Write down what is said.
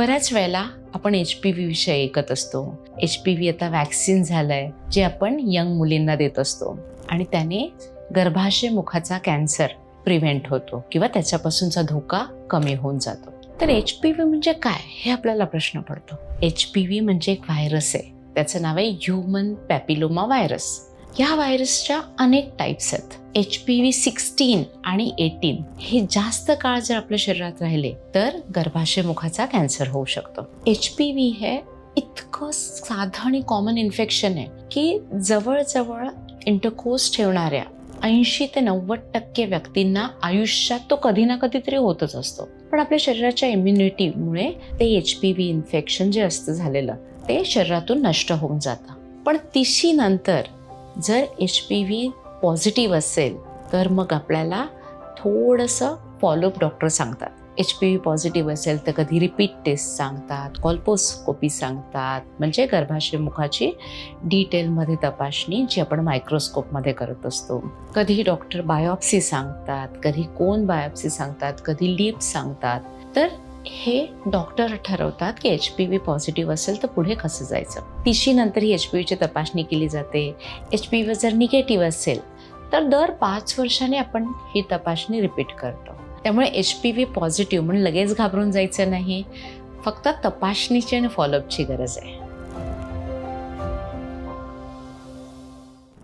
बऱ्याच वेळेला आपण एच पी व्ही विषयी ऐकत असतो. एच पी व्ही आता वॅक्सिन झालंय जे आपण यंग मुलींना देत असतो. आणि त्याने गर्भाशय मुखाचा कॅन्सर प्रिव्हेंट होतो किंवा त्याच्यापासूनचा धोका कमी होऊन जातो. तर एच पी व्ही म्हणजे काय? हे आपल्याला प्रश्न पडतो. एच पी व्ही म्हणजे एक व्हायरस आहे. त्याचं नाव आहे ह्युमन पॅपिलोमा व्हायरस या व्हायरसच्या अनेक टाईप्स आहेत. एच पी व्ही सिक्स्टीन आणि एटीन हे जास्त काळ जर आपल्या शरीरात राहिले तर गर्भाशय मुखाचा कॅन्सर होऊ शकतो. एच पी व्ही हे इतकं साधं आणि कॉमन इन्फेक्शन आहे की जवळजवळ इंटरकोर्स ठेवणाऱ्या ऐंशी ते नव्वद टक्के व्यक्तींना आयुष्यात तो कधी ना कधीतरी होतच असतो. पण आपल्या शरीराच्या इम्युनिटीमुळे ते एच पी व्ही इन्फेक्शन जे असतं झालेलं ते शरीरातून नष्ट होऊन जातं. पण तिशी नंतर जर एच पी व्ही पॉझिटिव्ह असेल तर मग आपल्याला थोडंसं फॉलोअप डॉक्टर सांगतात. एच पी व्ही पॉझिटिव्ह असेल तर कधी रिपीट टेस्ट सांगतात कॉल्पोस्कोपी सांगतात. म्हणजे गर्भाशय मुखाची डिटेलमध्ये तपासणी जी आपण मायक्रोस्कोपमध्ये करत असतो. कधी डॉक्टर बायोप्सी सांगतात कधी कोण बायोप्सी सांगतात कधी लिप सांगतात. तर हे डॉक्टर ठरवतात की एच पी व्ही पॉझिटिव्ह असेल तर पुढे कसं जायचं? तिशी नंतर ही एच पी व्हीची तपासणी केली जाते. एच पी व्ही जर निगेटिव्ह असेल तर दर पाच वर्षाने आपण ही तपासणी रिपीट करतो. त्यामुळे एच पी व्ही पॉझिटिव्ह म्हणून लगेच घाबरून जायचं नाही. फक्त तपासणीची आणि फॉलोअपची गरज आहे.